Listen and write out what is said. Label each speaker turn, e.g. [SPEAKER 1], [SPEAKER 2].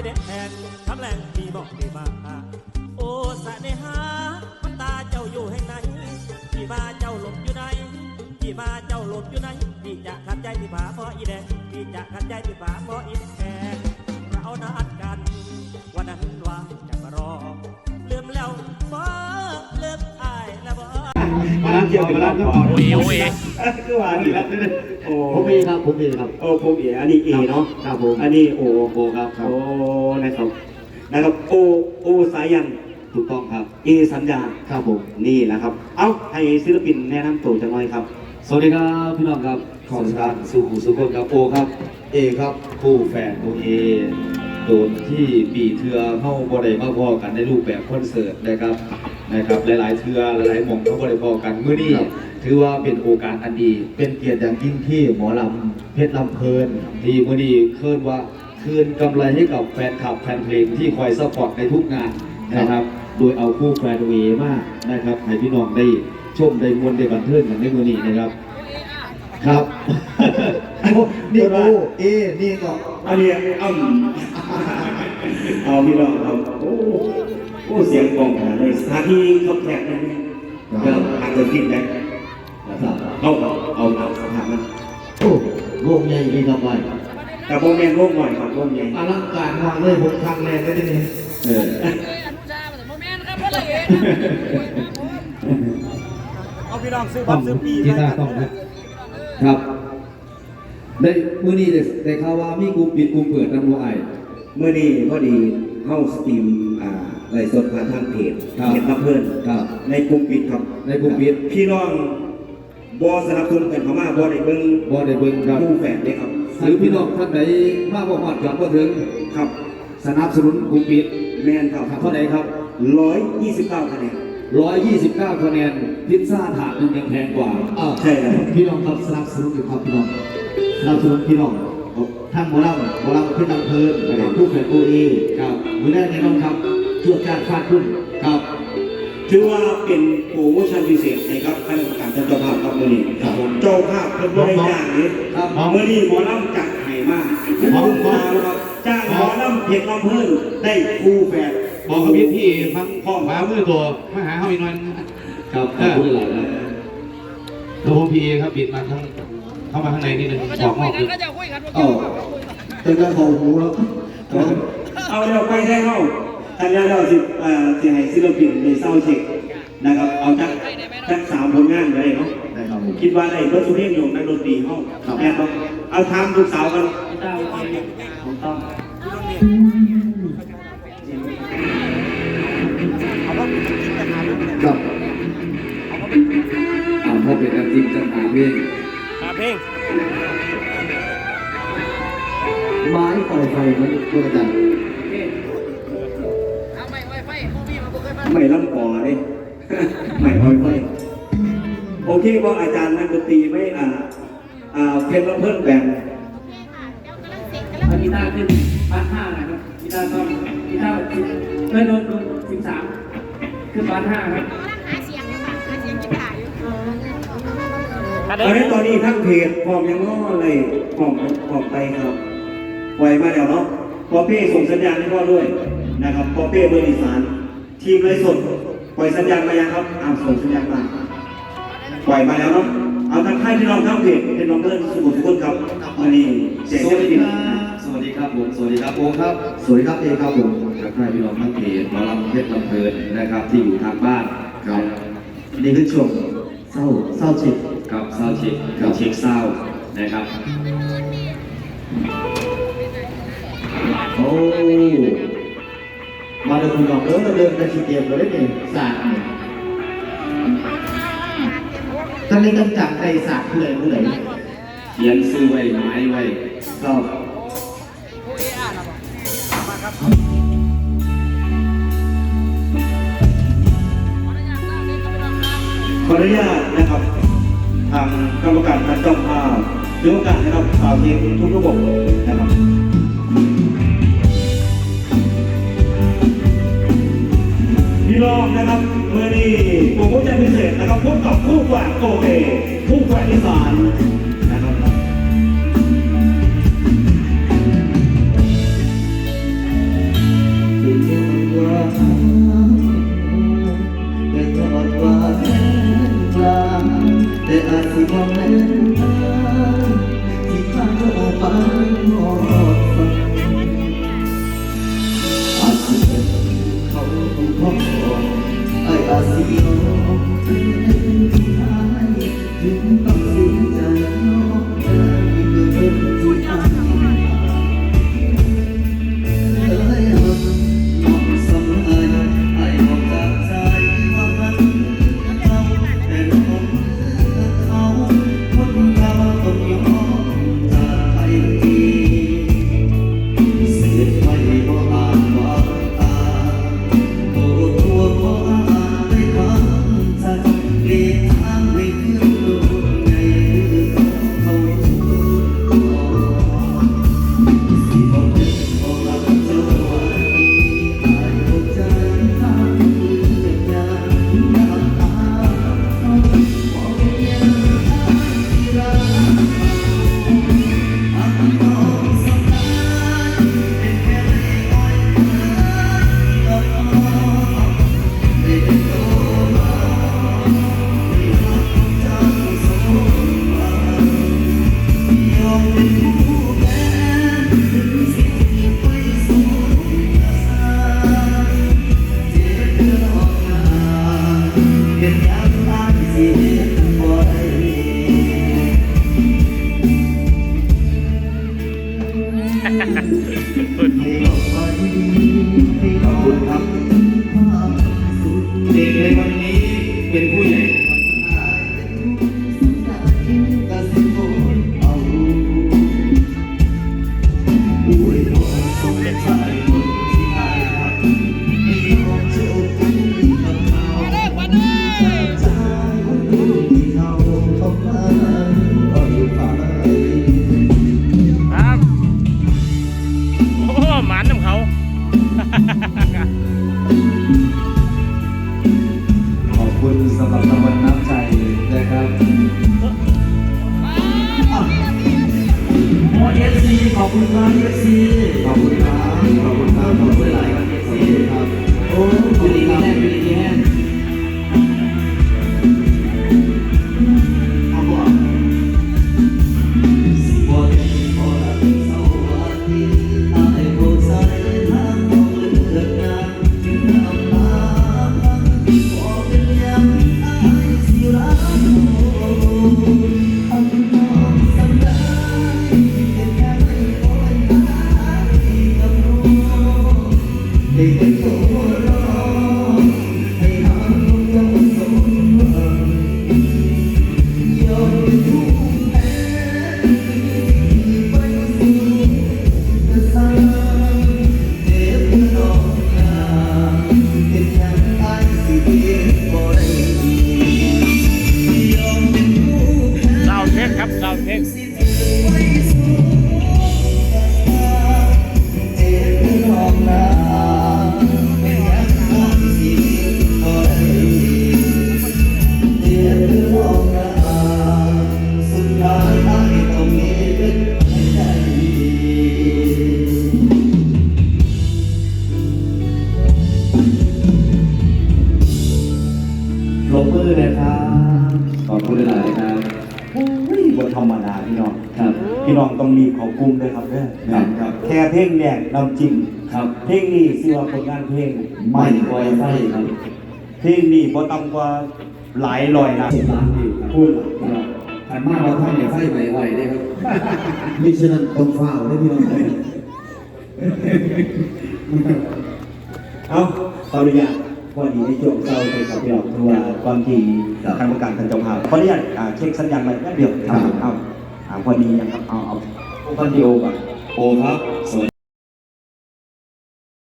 [SPEAKER 1] อีแดงคำแรงมีบอกดีมาโอ้สะเนหามันตาเจ้าอยู่แห่งไหนพี่มาเจ้าหลบอยู่ไหนพี่มาเจ้าหลบอยู่ไหนพี่จะขัดใจพี่ผาเพราะอีแดงพี่จะขัดใจพี่ผาเพราะอีแดงเรานัดกัน วันนั้นว่าจะมารอลืมแล้วบ่ลืมอายแล้วบ่
[SPEAKER 2] มาล้างเกี่ยวกับล้างก็
[SPEAKER 3] โอ้ยโอ้ย
[SPEAKER 2] คือว่าดีครับ โอ้
[SPEAKER 4] ผมเองครับผมเองครับ
[SPEAKER 2] โอ้ผมเอ๋อันนี้เอเนาะ
[SPEAKER 4] ครับผม
[SPEAKER 2] อันนี้โอ
[SPEAKER 4] โอครับครับ
[SPEAKER 2] โอ้นะครับนะครับโอโอสายัน
[SPEAKER 4] ถูกต้องครับ
[SPEAKER 2] เอสัญญา
[SPEAKER 4] ครับผม
[SPEAKER 2] นี่แหละครับ เอ้าให้ศิลปินแนะนำตัวจังหน่อยครับ
[SPEAKER 4] สวัสดีครับพี่น้องครับขอสการสู่หูสุขคนครับโอครับเอครับคู่แฝดตัวเอโดนที่ปีเทือเข้าบ่ได้มาพอกันในรูปแบบคอนเสิร์ตนะครับนะครับ หลายๆเทือหลายๆหม่องเขาบ่ได้พอกันเมื่อนี้ ถือว่าเป็นโอกาสอันดี เป็นเกียรติอย่างยิ่งที่หมอลำเพชรลำเพลินที่มื่อนี้เคลื่อนว่าคืนกำไรให้กับแฟนคลับแฟนเพลงที่คอยซัพพอร์ตในทุกงานนะครับ โดยเอาคู่แฟนเวย์มากนะครับให้พี่น้องได้ชมได้มวลได้บันเทิงกันในมือนี้นะครับ ครับนี่โอเอนี่ก็
[SPEAKER 2] อันนี้เอ้าเอาพี่น้องครับโอ้โอ้เสียงกองขนาดเลยสถานที่เขาแขกเนี่ยเริ่มอาจจะผิดนะ เอาเอาเอาเอาสถานนั้น
[SPEAKER 4] โอ้วงใหญ่มีกำไร
[SPEAKER 2] แต่วงแมนวงหน่อยครับวงใหญ่
[SPEAKER 4] อลังการมากเลยผมครั้งแรกได้ที่นี่เออ
[SPEAKER 1] เอาพี่น้องซื้อบัตรซื้อปี
[SPEAKER 4] ที่หน้าต้องนะครับได้มือนี้ได้ข่าวว่ามีกลุ่มปิดกลุ่มเปิดนำโมไอ
[SPEAKER 2] เมื่อนี้พอดีเข้าสตรีมอ่าไลฟ์สดผ่านทางเพจเพจรับเพื่อน
[SPEAKER 4] ครับ
[SPEAKER 2] ในกลุ่มปิดครับ
[SPEAKER 4] ในกลุ่มปิด
[SPEAKER 2] พี่น้อง บอสนับสนุนกันเข้ามาบอได้เบิ่ง
[SPEAKER 4] บ่ได้เบิ่งครับ
[SPEAKER 2] คู่แฝดเด้ครับ
[SPEAKER 4] หรือพี่น้องท่านใดมาบ่ฮอดกับบ่ถึง
[SPEAKER 2] ครับ
[SPEAKER 4] สนับสนุนกลุ่มปิด
[SPEAKER 2] แมนครับ
[SPEAKER 4] เท่าไหร่ครับ
[SPEAKER 2] ร้อยยี่สิบเก้าคะแนน
[SPEAKER 4] 129 คะแนน พิซซ่าถาดหนึงยังแพงกว่าอ้าว
[SPEAKER 2] ใช่แล้ว
[SPEAKER 4] พี่น้องครับสนับสนุนอยู่ครับพี่น้องสนับสนุนพี่น้องทั้งหมอลำหมอลำเพื่อนลำเพลินนะครับผู้แข่งโอเอครับมือแรกแน่นอนครับจวดการฟาดขึ้นครับ
[SPEAKER 2] ถือว่าเป็นโปรโมชั่นพิเศษให้ครับคณะกรรมการเจ้าภาพครับมื่อนี้
[SPEAKER 4] ครับผม
[SPEAKER 2] เจ้าภาพเพิ่นบ่ได้จ้างนี้
[SPEAKER 4] ครับ
[SPEAKER 2] เมื่อนี้หมอลำจัดให้มากหมอมาแล้วครับจ้างหมอลำเพชรลำเพิ่นได้คู่แฝด
[SPEAKER 3] บอกกับพี่พี่ฟังพ่อมามือตัวมาหาเขาอีกหน่อย
[SPEAKER 4] ครับขอบคุณหลายๆครับ
[SPEAKER 3] ตัวผมพี่ครับบิดมาทั้งเข้ามาข้างในนิดนึงออกนอกนิด
[SPEAKER 4] เอ้าเป็นการของหูแล้ว
[SPEAKER 2] เอาเดี๋ยวไปได้เข้า ทันยาเราสิเอ่อสิให้ศิลปินในเศร้าเช็คนะครับ เอาจักจักสามผลงานเลยเนาะ
[SPEAKER 4] ได้ครับผม
[SPEAKER 2] คิดว่าได้เพื่อสุเพียงโยงนักดนตรีเข้า
[SPEAKER 4] ครับ
[SPEAKER 2] แม่ต้องเอาทำลูกสาวกัน
[SPEAKER 4] ครับอ่าพอเป็นการจริงจังหาเพลง
[SPEAKER 1] หาเพลง
[SPEAKER 4] ไม้ปล่อยไฟมันตัวกั
[SPEAKER 2] ไม่ลำปอเลยไม่ค่อยค่อยโอเคว่าอาจารย์นักดนตรีไม่อ่าอ่าเพลงเพิ่มแบ่ง
[SPEAKER 5] กีตาร์ขึ้นบาสห้านะครับกีตาร์ต้องกีตาร์แบบสิบเอ้ยโดนโดนสิบสามขึ้นบาสห้าครับ
[SPEAKER 6] หาเสียงอยู่ค่ะหาเสียงกีตาร์อยู่
[SPEAKER 1] อัน
[SPEAKER 2] ตอน
[SPEAKER 1] นี้
[SPEAKER 2] นี้ตอนนี้ทั้งเพจพร้อมยังง้อเลยพร้อมพร้อมไปครับไวมาแล้วเนาะพอเป้ส่งสัญญาณให้พ่อด้วยนะครับพอเป้เบอร์อีสาน ทีมไรสดปล่อยสัญญาณมายังครับอ้าวส่งสัญญาณมาปล่อยมาแล้วเนาะเอาทักทายพี่น้องทั้งเพจเป็นน้องเพื่อนสุขุมทุกคนครับวันนี้เสียง
[SPEAKER 4] ส
[SPEAKER 2] เจ้า
[SPEAKER 4] วัส
[SPEAKER 2] ห
[SPEAKER 4] ดี
[SPEAKER 2] น้า
[SPEAKER 4] ค
[SPEAKER 2] ที่
[SPEAKER 4] รับสวัสดีครับผม สวัสดีครับโอครับ สวัสดีครับเอครับผมทักทายพี่น้องทั้งเพจหมอลำเพชรลำเพลินนะครับ ที่อยู่ทางบ้านครับนี่คือช่วงเศร้าเศร้าเช็คครับเศร้าเช็คกับเช็คเศร้านะครับโอ้ มาเดินคุณน้องเออเดินไปชิเตียมเลยนี่สาดเนี่ยตอนนี้ต้องจับใครสาดเพื่อนเพื่อนเขียนซื้อไว้ไม้ไว้ก็
[SPEAKER 2] ขออนุญาตนะครับทางกรรมการการจ้องภาพถือโอกาสนะครับข่าวเพลงทุกระบบนะครับ ร่วกับคู่กว่าโกเบคู่แว่าอีสานนะครับ
[SPEAKER 4] แต่อาจสิบ่แม่นที่พาเธอไปหอดฝันอาจสิเเขาของพ่อไออาจสิ
[SPEAKER 5] ยอม เป็นผู้ คุณครับเอฟซี
[SPEAKER 4] ขอบคุณครับขอบคุณครับขอบคุณหลายครับขอบคุณครับโอ้ขอบ
[SPEAKER 5] บุ
[SPEAKER 4] คุณ
[SPEAKER 5] รี
[SPEAKER 4] ค
[SPEAKER 5] แรั
[SPEAKER 4] บ
[SPEAKER 5] งบุรีแห้ง
[SPEAKER 4] ได้ องครับพี่น้องต้องรีบ
[SPEAKER 2] เขอกลุ่มด้วยครับเด้อ
[SPEAKER 4] ครับครับ
[SPEAKER 2] แค่เพลงแรกนำจิ้ม
[SPEAKER 4] ครับ
[SPEAKER 2] เพลงนี้สิว่าผลงานเพลง
[SPEAKER 4] ไม่ปล่อยไฟครับ
[SPEAKER 2] เพลงนี้บ่ต่ำกว่าหลายร้อยล้าน
[SPEAKER 4] สิบล้านวิวครับ
[SPEAKER 2] พูด
[SPEAKER 4] ครับขันมากเราท่านอย่าไฟไหวไหวได้ครับมิฉะนั้นต้องฝ้าวได้พี่น้องเลย
[SPEAKER 2] เอาขออนุญาตพอดีในช่วงเช้าไปกับพี่น้องคือว่าความจริงทางประการทางเจ้าภาพขออนุญาตอ่าเช็คสัญญาณไปแป๊บเดียวครับเอา อ่าพอดีนะครับเอาเอาคอนดิโอก่อน
[SPEAKER 4] โอครับสวัสดี